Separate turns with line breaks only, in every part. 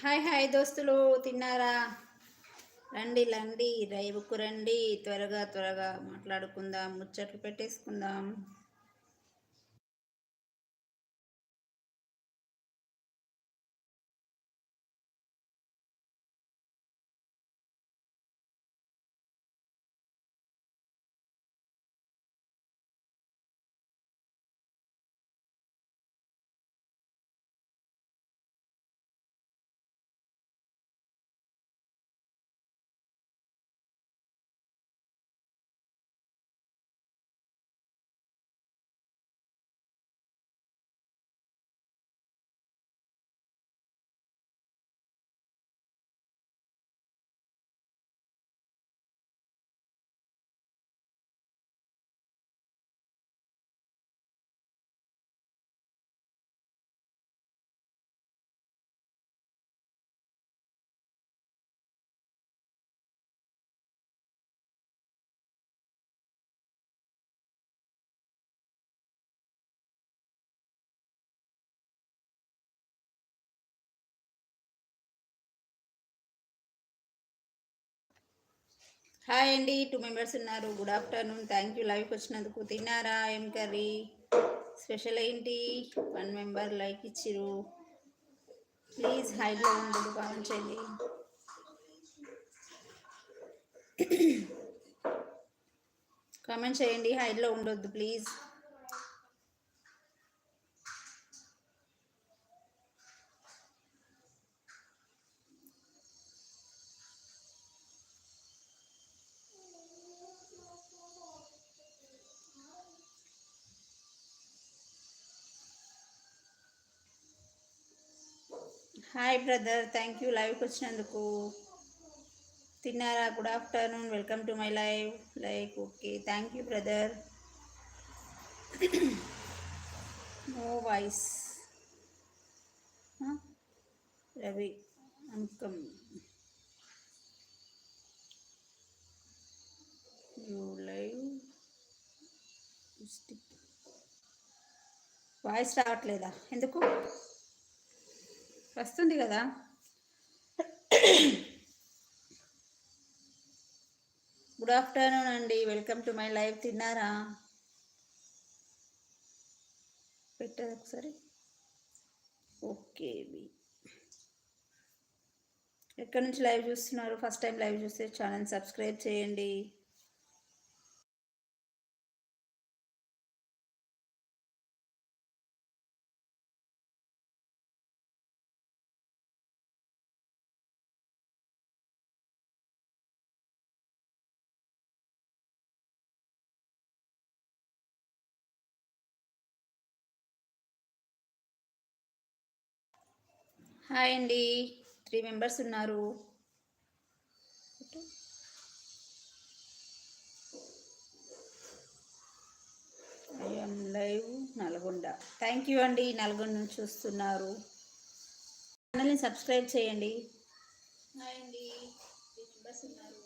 Hi hi దోస్తులు తిన్నారా? రండి రండి రైవుకు రండి త్వరగా త్వరగా మాట్లాడుకుందాం ముచ్చట్లు పెట్టేసుకుందాం. హాయ్ అండి టూ మెంబర్స్ ఉన్నారు. గుడ్ ఆఫ్టర్నూన్ థ్యాంక్ యూ లైవ్కి వచ్చినందుకు తిన్నారా? ఏం కర్రీ? స్పెషల్ ఏంటి? వన్ మెంబర్ లైక్ ఇచ్చిరు ప్లీజ్ హైలో ఉండదు కామెంట్ చేయండి. కామెంట్ చేయండి హైడ్లో ఉండొద్దు please hi brother thank you లైవ్కి వచ్చినందుకు. తిన్నారా? Good afternoon welcome to my live. Like okay thank you brother. No voice. Ravi Ankam you live. Voice రావట్లేదా? ఎందుకు? వస్తుంది కదా. గుడ్ ఆఫ్టర్నూన్ అండి. వెల్కమ్ టు మై లైవ్ తిన్నారా? పెట్టదు ఒకసారి. ఓకే ఎక్కడి నుంచి లైవ్ చూస్తున్నారు? ఫస్ట్ టైం లైవ్ చూస్తే ఛానల్ సబ్స్క్రైబ్ చేయండి. హాయ్ అండి. త్రీ మెంబర్స్ ఉన్నారు. I'm live Nalgonda. Thank you అండి నల్గొండ నుంచి చూస్తున్నారు. ఛానల్ని సబ్స్క్రైబ్ చేయండి. హాయ్ అండి. త్రీ మెంబర్స్ ఉన్నారు.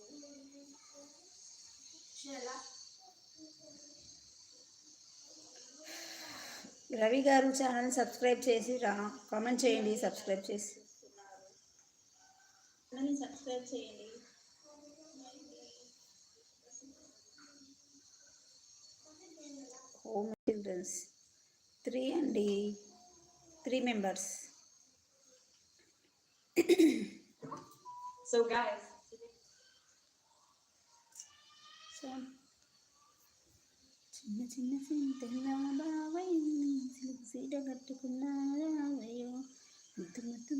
రవి గారు ఛానల్ సబ్స్క్రైబ్ చేసి రా కామెంట్ చేయండి సబ్స్క్రైబ్ చేసి. సబ్స్క్రైబ్ చేయండి. హోమ్ చిల్డ్రన్స్ త్రీ అండి three members
so guys
so చిన్న చిన్న సింతల్లా బావయ్య సిలుకు సీట కట్టుకున్నారావయ్యో ముద్దు ముద్దు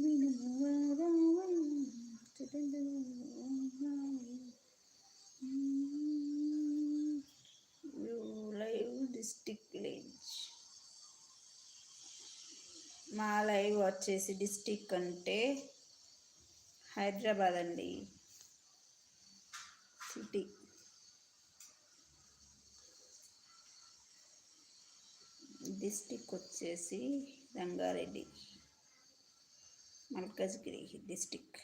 లైవ్ డిస్టిక్ విలేజ్ మా లైవ్ వచ్చేసి డిస్టిక్ అంటే హైదరాబాద్ అండి. సిటీ. డిస్టిక్ వచ్చేసి రంగారెడ్డి. మల్కజ్గిరి డిస్టిక్.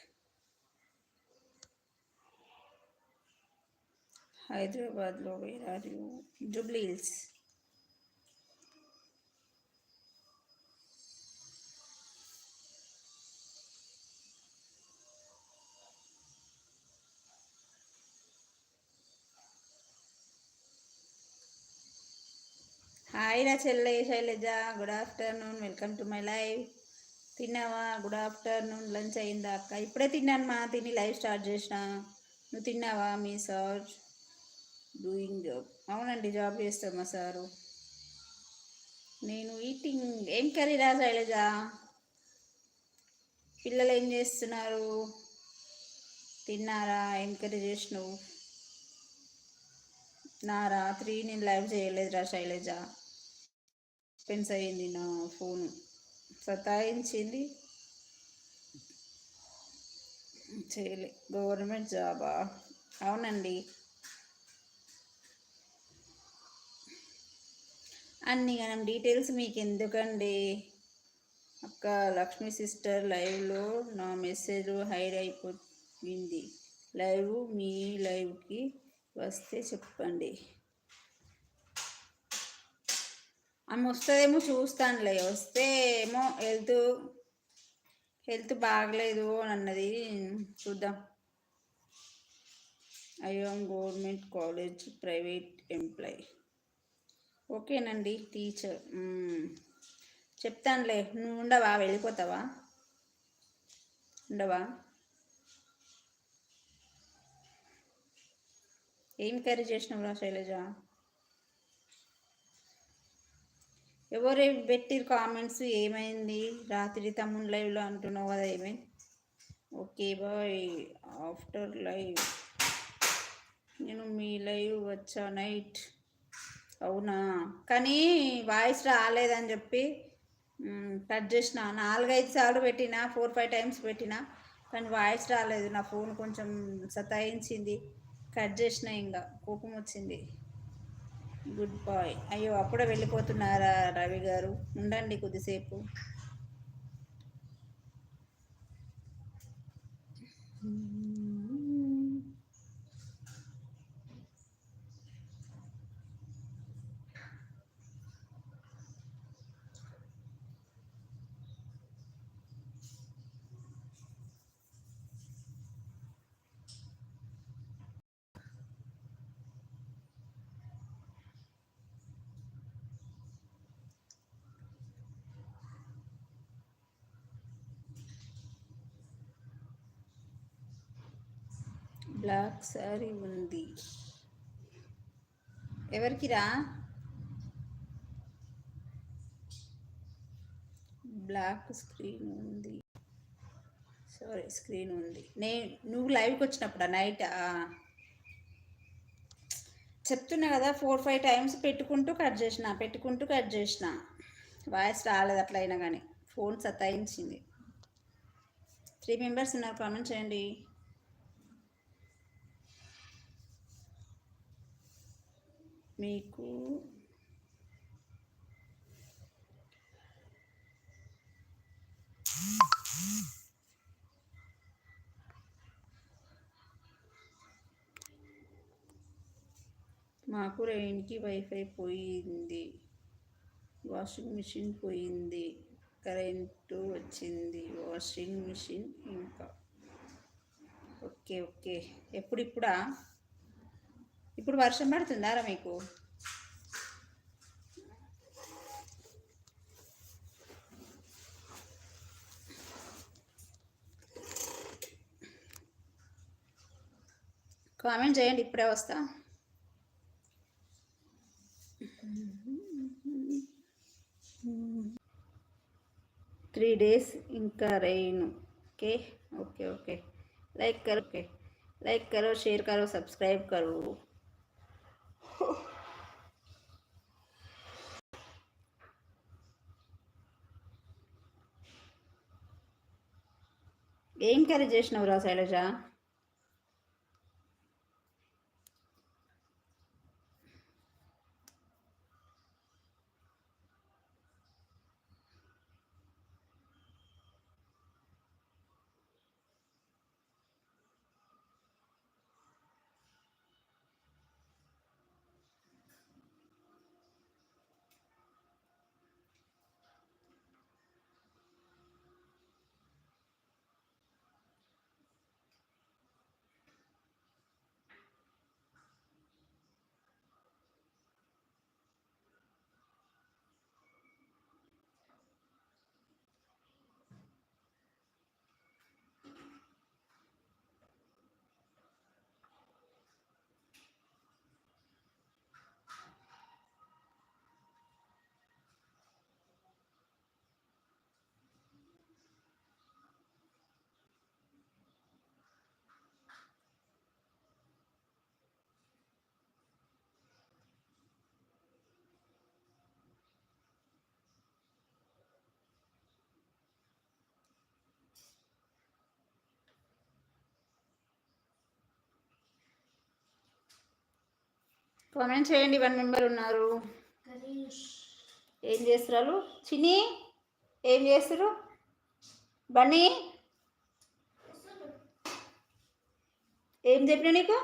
హైదరాబాద్లో వేరారు జూబ్లీ హిల్స్. హాయ్ నా చెల్లె Shailaja good afternoon welcome to my live తిన్నావా? గుడ్ ఆఫ్టర్నూన్ లంచ్ అయిందా అక్క? ఇప్పుడే తిన్నాను మా తిని లైవ్ స్టార్ట్ చేసిన. నువ్వు తిన్నావా మీ సార్ డూయింగ్ జాబ్ అవునండి జాబ్ చేస్తామా సారు నేను ఈటింగ్ ఏం కర్రీరా శైలజ? పిల్లలు ఏం చేస్తున్నారు? తిన్నారా? ఏం కర్రీ చేసినావు? నా రాత్రి నేను లైవ్ చేయలేదురా శైలజ. సస్పెన్స్ అయింది నా ఫోన్. సతాయించింది. చేయలే. గవర్నమెంట్ జాబా? అవునండి. అన్ని మనం డీటెయిల్స్ మీకు ఎందుకండి అక్క లక్ష్మి సిస్టర్ లైవ్లో నా మెసేజ్ హైడ్ అయిపోయింది. లైవ్ మీ లైవ్కి వస్తే చెప్పండి. ఆమె వస్తుందేమో చూస్తానులే వస్తే ఏమో హెల్త్ హెల్త్ బాగలేదు అని అన్నది చూద్దాం I'm government college private employee ఓకేనండి టీచర్ చెప్తానులే నువ్వు ఉండవా వెళ్ళిపోతావా ఉండవా ఏం కర్రీ చేసినావురా శైలజ ఎవరు పెట్టిరు కామెంట్స్ ఏమైంది? రాత్రి తమ్ముడు లైవ్లో అంటున్నావు కదా ఏమైంది ఓకే బాయ్ ఆఫ్టర్ లైవ్ నేను మీ లైవ్ వచ్చా? నైట్ అవునా? కానీ వాయిస్ రాలేదని చెప్పి కట్ చేసిన. నాలుగైదు సార్లు పెట్టిన ఫోర్ ఫైవ్ టైమ్స్ పెట్టిన కానీ వాయిస్ రాలేదు. నా ఫోన్ కొంచెం సతాయించింది. కట్ చేసిన ఇంకా. కోపం వచ్చింది. గుడ్ బాయ్ అయ్యో అప్పుడే వెళ్ళిపోతున్నారా రవి గారు? ఉండండి కొద్దిసేపు. బ్లాక్ సారీ ఉంది. ఎవరికిరా బ్లాక్ స్క్రీన్ ఉంది. సారీ స్క్రీన్ ఉంది. నేను నువ్వు లైవ్కి వచ్చినప్పుడు నైట్? చెప్తున్నా కదా ఫోర్ ఫైవ్ టైమ్స్ పెట్టుకుంటూ కట్ చేసిన పెట్టుకుంటూ కట్ చేసిన. వాయిస్ రాలేదు అట్లయినా కానీ ఫోన్ సతాయించింది. త్రీ మెంబర్స్ ఉన్నారు కామెంట్ చేయండి. మీకు మాకు రైన్కి వైఫై పోయింది. వాషింగ్ మిషన్ పోయింది. కరెంటు వచ్చింది. వాషింగ్ మిషన్ ఇంకా. Okay okay. ఎప్పుడిప్పుడా? ఇప్పుడు వర్షం పడుతుందారా మీకు కామెంట్ చేయండి ఇప్పుడే వస్తా త్రీ డేస్ ఇంకా rain okay okay okay like करो ओके लाइक करो शेयर करो सब्सक्राइब करो ఏం కర్రీ చేసినవురా శైలజ? కామెంట్ చేయండి వన్ మెంబర్ ఉన్నారు. ఏం చేస్తున్నారు? చిని ఏం చేస్తారు బన్నీ ఏం చెప్పినా నీకు?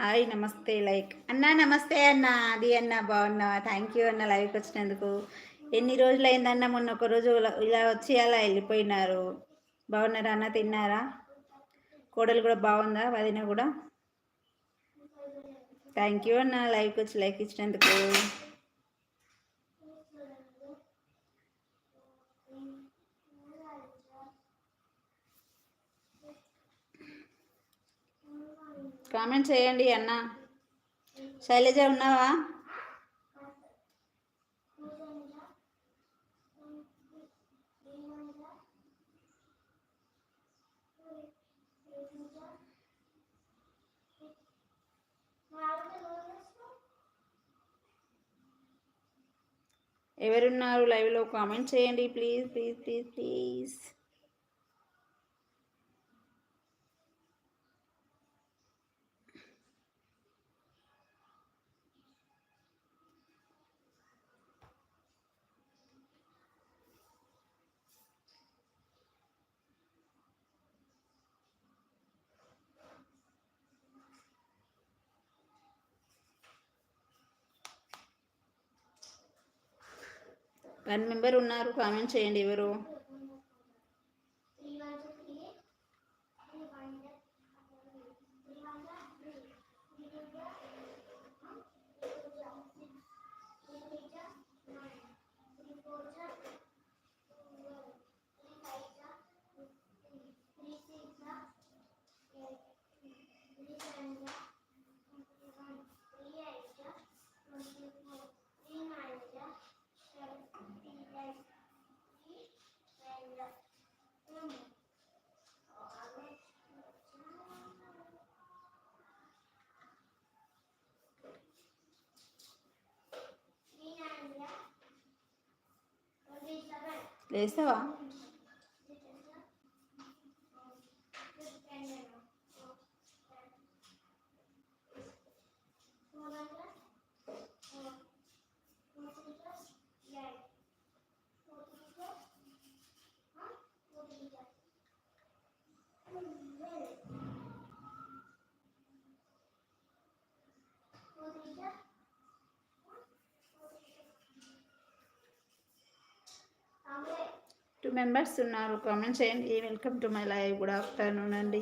హాయ్ నమస్తే. లైక్ అన్న నమస్తే అన్న. అది అన్న బాగున్నావా థ్యాంక్ యూ అన్న లైవ్కి వచ్చినందుకు. ఎన్ని రోజులు అయిందన్న మొన్న ఒక రోజు ఇలా- ఇలా వచ్చి అలా వెళ్ళిపోయినారు. బాగున్నారా అన్న? తిన్నారా? కోడలు కూడా బాగుందా? వదిన కూడా? థ్యాంక్ యూ అన్న లైవ్కి వచ్చి లైక్ ఇచ్చినందుకు. కామెంట్ చేయండి అన్న. శైలజ ఉన్నావా? ఎవరున్నారు లైవ్లో కామెంట్ చేయండి. Please please please please. One member ఉన్నారు కామెంట్ చేయండి ఎవరు? లేస్తావా టూ మెంబర్స్ ఉన్నారు కామెంట్ చేయండి. Welcome to my live good afternoon అండి.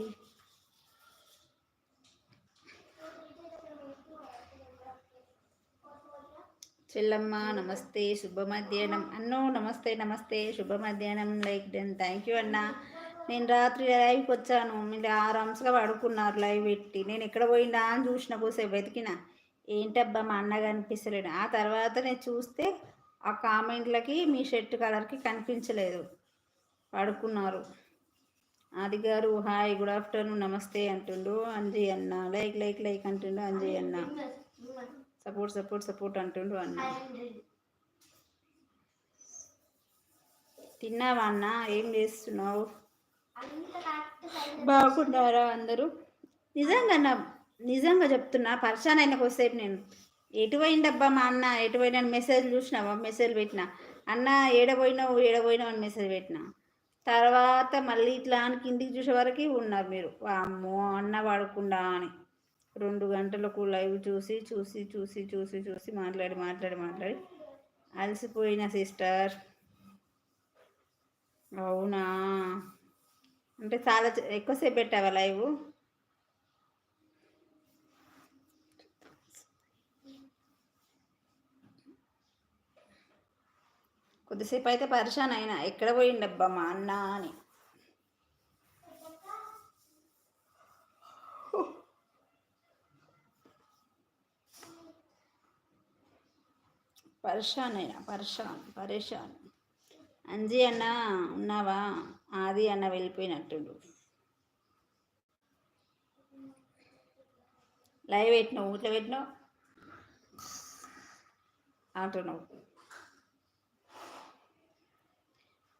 చెల్లమ్మ నమస్తే. శుభ మధ్యాహ్నం అన్నో నమస్తే నమస్తే. శుభ మధ్యాహ్నం లైక్ డెన్ థ్యాంక్ యూ అన్న. నేను రాత్రి లైవ్కి వచ్చాను. మీరు ఆరామ్స్గా పడుకున్నారు లైవ్ పెట్టి. నేను ఎక్కడ పోయినా అని చూసిన కోసేపు వెతికిన. ఏంటబ్బా మా అన్న కనిపిస్తలేడు. ఆ తర్వాత నేను చూస్తే ఆ కామెంట్లకి మీ షర్ట్ కలర్కి కనిపించలేదు. పడుకున్నారు. ఆది గారు హాయ్ గుడ్ ఆఫ్టర్నూన్ నమస్తే అంటుండు. అంజీ అన్న లైక్ లైక్ లైక్ అంటుండు అంజీ అన్న. సపోర్ట్ సపోర్ట్ సపోర్ట్ అంటుండు అన్న. తిన్నావా అన్న? ఏం చేస్తున్నావు? బాగున్నారా అందరూ? నిజంగా నా నిజంగా చెప్తున్నా పరిశాన్ అయిన కొద్దిసేపు నేను. ఎటుపోయిండబ్బా మా అన్న? ఎటు పోయినా మెసేజ్ చూసినావా? మెసేజ్ పెట్టిన. అన్న ఏడపోయినావు ఏడపోయినావు అని మెసేజ్ పెట్టిన. తర్వాత మళ్ళీ ఇట్లా అని కిందికి చూసే వరకు ఉన్నారు మీరు. అమ్మో అన్న పడకుండా అని. రెండు గంటలకు లైవ్ చూసి చూసి చూసి చూసి చూసి మాట్లాడి మాట్లాడి మాట్లాడి అలసిపోయిన సిస్టర్. అవునా? అంటే చాలా ఎక్కువసేపు పెట్టావా లైవ్? కొద్దిసేపు అయితే పరిశాన్ అయినా ఎక్కడ పోయిండబ్బా మా అన్న అని. పరిశాన్ అయినా పరిశాన్ పరిశాన్. అంజీ అన్న ఉన్నావా? ఆది అన్న వెళ్ళిపోయినట్టుడు. లైవ్ పెట్టినావు ఊట్లో పెట్టినావు? అంటున్నావు.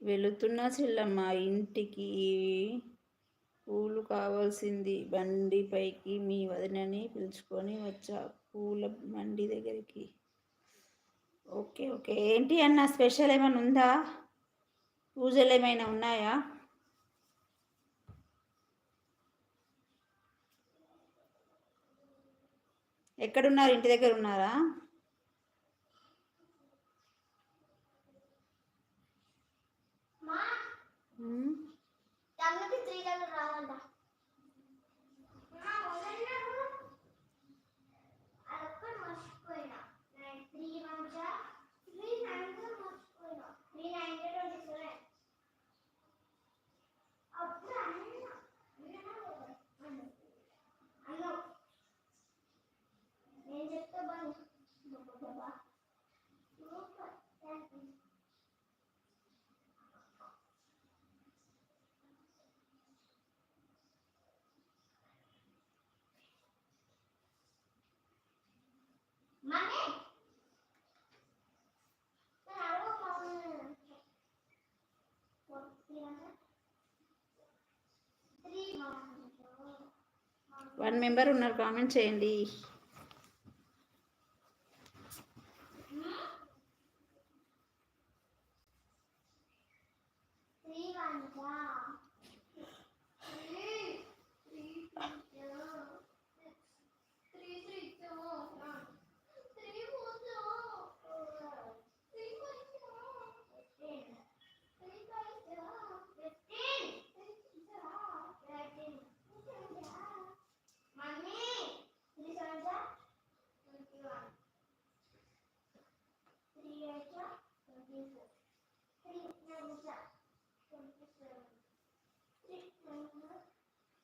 వెళుతున్న చెల్లమ్మ ఇంటికి పూలు కావాల్సింది. బండి పైకి మీ వదినని పిలుచుకొని వచ్చా. పూల బండి దగ్గరికి. Okay okay. ఏంటి అన్న స్పెషల్ ఏమైనా ఉందా? పూజలు ఏమైనా ఉన్నాయా? ఎక్కడున్నారు? ఇంటి దగ్గర ఉన్నారా? దాని
మీద త్రీ డబుల్ రాదంట వన్
మెంబర్ ఉన్నారు కామెంట్ చేయండి.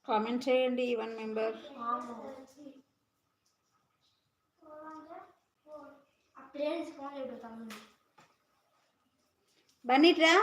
కామెంట్ చేయండి ఈవెన్ మెంబర్. బన్నీట్రా?